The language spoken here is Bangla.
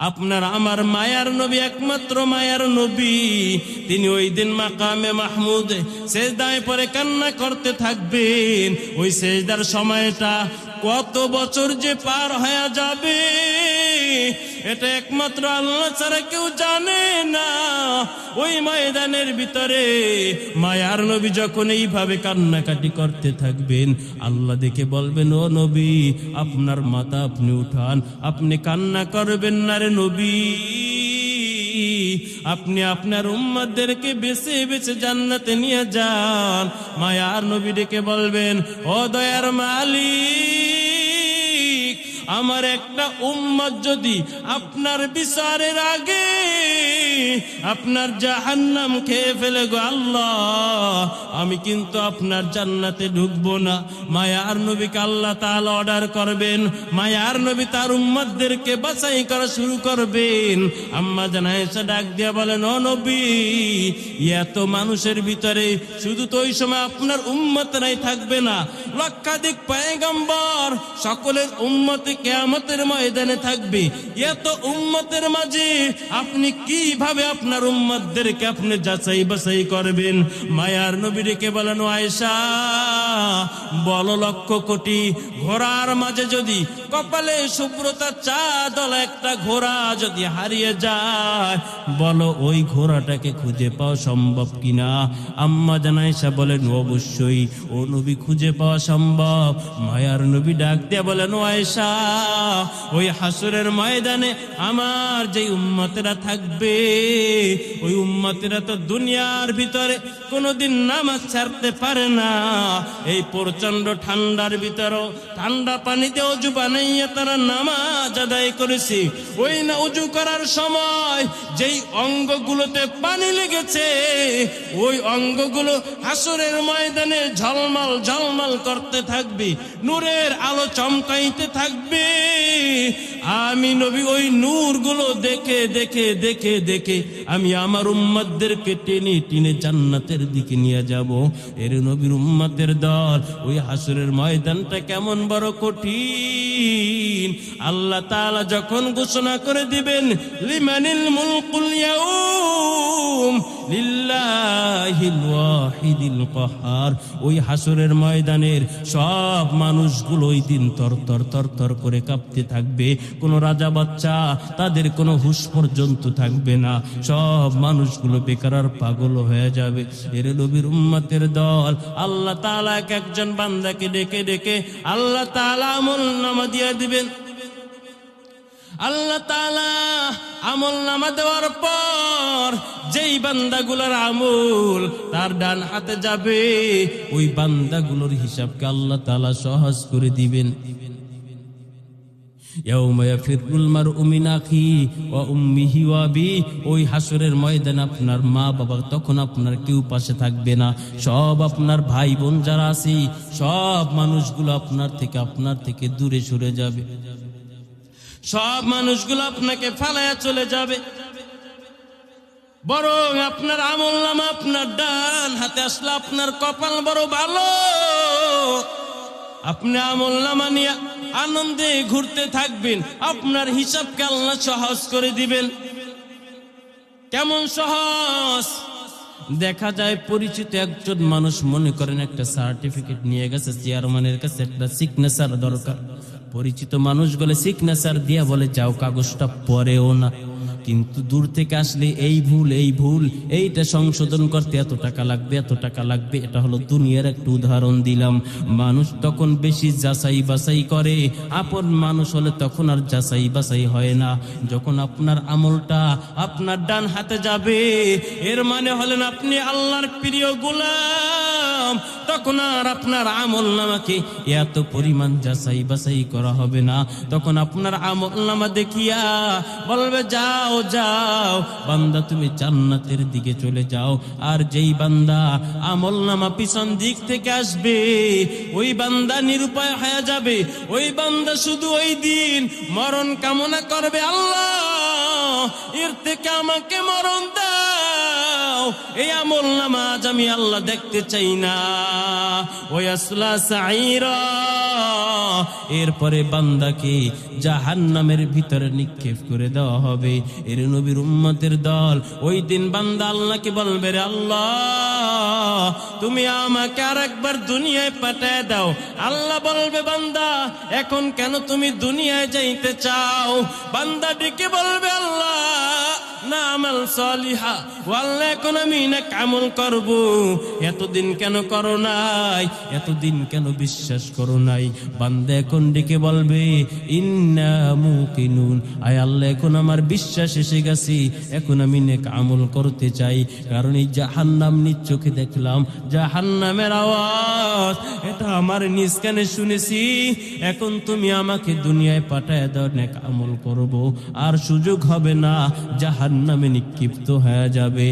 আপনার আমার মায়ার নবী, একমাত্র মায়ার নবী। তিনি ওই দিন মাকামে মাহমুদ শেষদায় পরে কান্না করতে থাকবেন। ওই শেষদার সময়টা কত বছর যে পার হয়ে যাবে, এটা একমাত্র আল্লাহ ছাড়া কেউ জানে না। ওই ময়দানের ভিতরে মায়ার নবী যখন এইভাবে কান্নাকাটি করতে থাকবেন, আল্লাহ দেখে বলবেন, ও নবী, আপনার মাথা আপনি উঠান, আপনি কান্না করবেন না রে নবী। আপনি আপনার উম্মতদেরকে বেছে বেছে জান্নাতে নিয়ে যান। মায়ার নবী ডেকে বলবেন, ও দয়ার মালিক আমার একটা উম্মত যদি আপনার বিচারের আগে আপনার জাহান্নাম খেয়ে ফেলে গো আল্লাহ। আমি কিন্তু আপনার জান্নাতে ঢুকবো না। মায়ার নবীকে আল্লাহ তাআলা অর্ডার করবেন। মায়ার নবী তার উম্মতদেরকে বাছাই করা শুরু করবেন। আম্মা জানাইসা ডাক দিয়া বলেন, ও নবী, এত মানুষের ভিতরে শুধু তো ওই সময় আপনার উম্মত নাই থাকবে না। লক্ষাধিক পায়গাম্বর সকলের উম্মতে কেয়ামতের ময়দানে থাকবে। এত উম্মতের মাঝে আপনি কীভাবে আপনার উম্মতদেরকে আপনি যাচাই বাছাই করবেন? মায়ার নবী রেখে বলেন, আয়েশা, বল লক্ষ কোটি ঘোড়ার মাঝে যদি কপালে শুভ্রতা চা দল একটা ঘোড়া যদি হারিয়ে যায়, বলো ওই ঘোড়াটাকে খুঁজে পাওয়া সম্ভব কিনা? আম্মা জানাইসা বলেন, অবশ্যই, ও নবী খুঁজে পাওয়া সম্ভব। মায়ার নবী ডাক দিয়ে বলেন ও আয়েশা, ওই হাসুরের ময়দানে আমার যে উম্মতেরা থাকবে ওই উম্মতেরা তো দুনিয়ার ভিতরে কোনোদিন নামাজ ছাড়তে পারে না। এই প্রচণ্ড ঠান্ডার ভিতরেও ঠান্ডা পানিতে অজু বানাইয়া তারা নামাজ আদায় করেছে। ওই না উজু করার সময় যেই অঙ্গগুলোতে পানি লেগেছে, ওই অঙ্গগুলো হাসুরের ময়দানে ঝলমল ঝলমল করতে থাকবে, নূরের আলো চমকাইতে থাকবে। আমি নবী, ওই নূরগুলো দেখে দেখে দেখে দেখে আমি আমার উম্মতদেরকে টেনে টেনে জান্নাতের দিকে নিয়ে যাব। এর নবীর উম্মাদের দল ওই হাসুরের ময়দানটা কেমন বড় কঠিন। আল্লাহ তাআলা যখন ঘোষণা করে দিবেন, লিমানিল মুলকুল ইয়াউম। ওই হাসুরের ময়দানের সব মানুষগুলো ওই দিন তর তর তর তর করে কাঁপতে থাকবে। কোনো রাজা বাচ্চা, তাদের কোনো হুশ পর্যন্ত থাকবে না। সব মানুষগুলো বেকার পাগল হয়ে যাবে। এর নবীর উম্মতের দল, আল্লাহ তাআলা এক একজন বান্দাকে ডেকে ডেকে আল্লাহ তাআলা আমল নামা দিয়ে দিবেন। আল্লাহ তাআলা আমল নামা দেওয়ার পর যেই বান্দাগুলোর আমল তার ডান হাতে যাবে, ওই বান্দাগুলোর হিসাবকে আল্লাহ তালা সহজ করে দিবেন। ওই ময়দানে আপনার মা বাবা তখন আপনার কেউ পাশে থাকবে না। সব আপনার ভাই বোন যারা আছে, সব আপনার থেকে আপনার থেকে দূরে সরে যাবে। সব মানুষগুলো আপনাকে ফালায়া চলে যাবে। বরং আপনার আমল নামা আপনার ডান হাতে আসলে আপনার কপাল বড় ভালো। আপনি আমল নামা নিয়ে আনন্দে ঘুরতে থাকবেন, আপনার হিসাবকে আল্লাহ সহজ করে দিবেন। কেমন সহজ? দেখা যায় পরিচিত একজন মানুষ মনে করেন একটা সার্টিফিকেট নিয়ে গেছে চেয়ারম্যানের কাছে একটা সিগনেচার দরকার। পরিচিত মানুষ বলে সিগনেচার দিয়া বলে, যাও কাগজটা পরেও না। কিন্তু দূর থেকে আসলে এই ভুল এই ভুল, এইটা সংশোধন করতে এত টাকা লাগবে, এত টাকা লাগবে, এটা হলো দুনিয়ার একটা উদাহরণ দিলাম। মানুষ তখন বেশি যাচাই বাছাই করে, আপন মানুষ হলে তখন আর যাচাই বাছাই হয় না। যখন আপনার আমলটা আপনার ডান হাতে যাবে, এর মানে হলেন আপনি আল্লাহর প্রিয় গোলাম। তখন আর আপনার আমল নামাকে এত পরিমাণ যাচাই বাছাই করা হবে না। তখন আপনার আমল নামা দেখিয়া বলবে, যাও যাও, বান্দা, তুমি জান্নাতের দিকে চলে যাও। আর যেই বান্দা আমল নামা পিছন দিক থেকে আসবে, ওই বান্দা নিরুপায় হয়ে যাবে। ওই বান্দা শুধু ওই দিন মরণ কামনা করবে, আল্লাহ, এর থেকে আমাকে মরণ দাও এই আমল নামাজ আমি আল্লাহ দেখতে চাই না। ওই আসলা সাইরা এরপরে বান্দাকে জাহান্নামের ভিতরে নিক্ষেপ করে দেওয়া হবে। এর নবীর উম্মতের দল, ওই দিন বান্দা আল্লাহকে বলবে, রে আল্লাহ, তুমি আমাকে আর একবার দুনিয়ায় পাঠায় দাও। আল্লাহ বলবে, বান্দা, এখন কেন তুমি দুনিয়ায় যাইতে চাও? বান্দা ডেকে বলবে, আল্লাহ না কামল করব। এতদিন কেন করো নাই? এতদিন কেন বিশ্বাস করো নাই? এখন ডেকে বলবে আয় আল্লাহ, এখন আমার বিশ্বাস এসে গেছে, এখন আমি নেক আমল করতে চাই। কারণ এই জাহান্নাম নিজ চোখে দেখলাম, জাহান্নামের আওয়াজ, এটা আমার নিজ কানে শুনেছি। এখন তুমি আমাকে দুনিয়ায় পাঠায় দাও, নেক আমল করব। আর সুযোগ হবে না জাহান্নামে নিক্ষিপ্ত হয়ে যাবে।